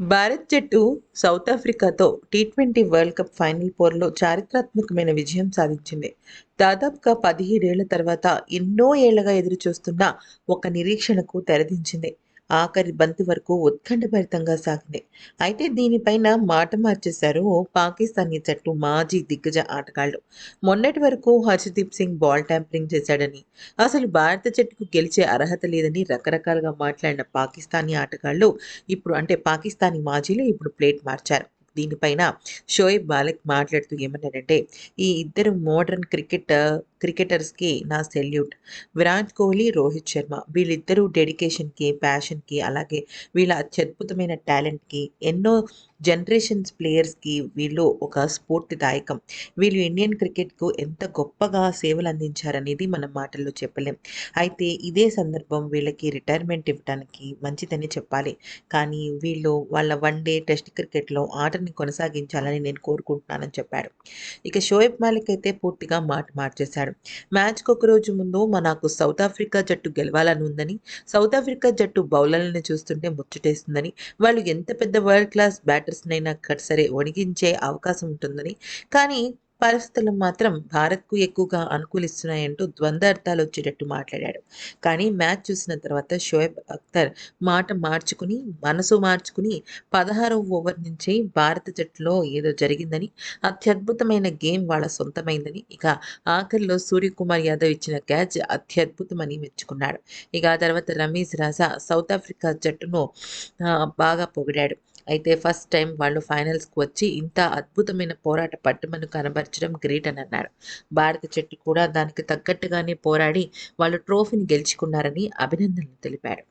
భారత్ జట్టు south ఆఫ్రికాతో T twenty world cup final పోర్లో చారిత్రాత్మకమైన విజయం సాధించింది. దాదాపుగా పదిహేడేళ్ళ తర్వాత ఎన్నో ఏళ్ళుగా ఎదురు చూస్తున్న ఒక నిరీక్షణకు తెరదించింది. ఆఖరి బంతి వరకు ఉత్కంఠభరితంగా సాగింది అయితే దీనిపైన మాట మార్చేశారు పాకిస్తానీ జట్టు మాజీ దిగ్గజ ఆటగాళ్ళు మొన్నటి వరకు హర్షదీప్ సింగ్ బాల్ ట్యాంపరింగ్ చేశాడని అసలు భారత జట్టుకు గెలిచే అర్హత లేదని రకరకాలుగా మాట్లాడిన పాకిస్తానీ ఆటగాళ్ళు ఇప్పుడు అంటే పాకిస్తానీ మాజీలు ఇప్పుడు ప్లేట్ మార్చారు. దీనిపైన షోయబ్ మాలిక్ మాట్లాడుతూ ఏమన్నారంటే ఈ ఇద్దరు మోడర్న్ క్రికెట్ క్రికెటర్స్కి నా సెల్యూట్. విరాట్ కోహ్లీ రోహిత్ శర్మ వీళ్ళిద్దరూ డెడికేషన్కి ప్యాషన్కి అలాగే వీళ్ళ అత్యద్భుతమైన టాలెంట్కి ఎన్నో జనరేషన్స్ ప్లేయర్స్కి వీళ్ళు ఒక స్ఫూర్తిదాయకం వీళ్ళు ఇండియన్ క్రికెట్కు ఎంత గొప్పగా సేవలు అందించారనేది మనం మాటల్లో చెప్పలేం. అయితే ఇదే సందర్భం వీళ్ళకి రిటైర్మెంట్ ఇవ్వడానికి మంచిదని చెప్పాలి. కానీ వీళ్ళు వాళ్ళ వన్ డే టెస్ట్ క్రికెట్లో ఆటని కొనసాగించాలని నేను కోరుకుంటున్నానని చెప్పాడు. ఇక షోయబ్ మాలిక్ అయితే పూర్తిగా మాట మార్చేశాడు. మ్యాచ్కి ఒక రోజు ముందు మనకు సౌత్ ఆఫ్రికా జట్టు గెలవాలని ఉందని సౌత్ ఆఫ్రికా జట్టు బౌలర్లను చూస్తుంటే ముచ్చటేస్తుందని వాళ్ళు ఎంత పెద్ద వరల్డ్ క్లాస్ బ్యాటర్స్నైనా సరే వణిగించే అవకాశం ఉంటుందని. కానీ పరిస్థితులు మాత్రం భారత్కు ఎక్కువగా అనుకూలిస్తున్నాయంటూ ద్వంద్వార్థాలు వచ్చేటట్టు మాట్లాడాడు. కానీ మ్యాచ్ చూసిన తర్వాత షోయబ్ అఖ్తర్ మాట మార్చుకుని మనసు మార్చుకుని పదహారవ ఓవర్ నుంచే భారత జట్టులో ఏదో జరిగిందని అత్యద్భుతమైన గేమ్ వాళ్ళ సొంతమైందని ఇక ఆఖరిలో సూర్యకుమార్ యాదవ్ ఇచ్చిన క్యాచ్ అత్యద్భుతమని మెచ్చుకున్నాడు. ఇక ఆ తర్వాత రమేష్ రాజా సౌత్ ఆఫ్రికా జట్టును బాగా పొగిడాడు. అయితే ఫస్ట్ టైం వాళ్ళు ఫైనల్స్కి వచ్చి ఇంత అద్భుతమైన పోరాట పట్టుమను కనబరచడం గ్రేట్ అని అన్నారు. భారత జట్టు కూడా దానికి తగ్గట్టుగానే పోరాడి వాళ్ళు ట్రోఫీని గెలుచుకున్నారని అభినందనలు తెలిపారు.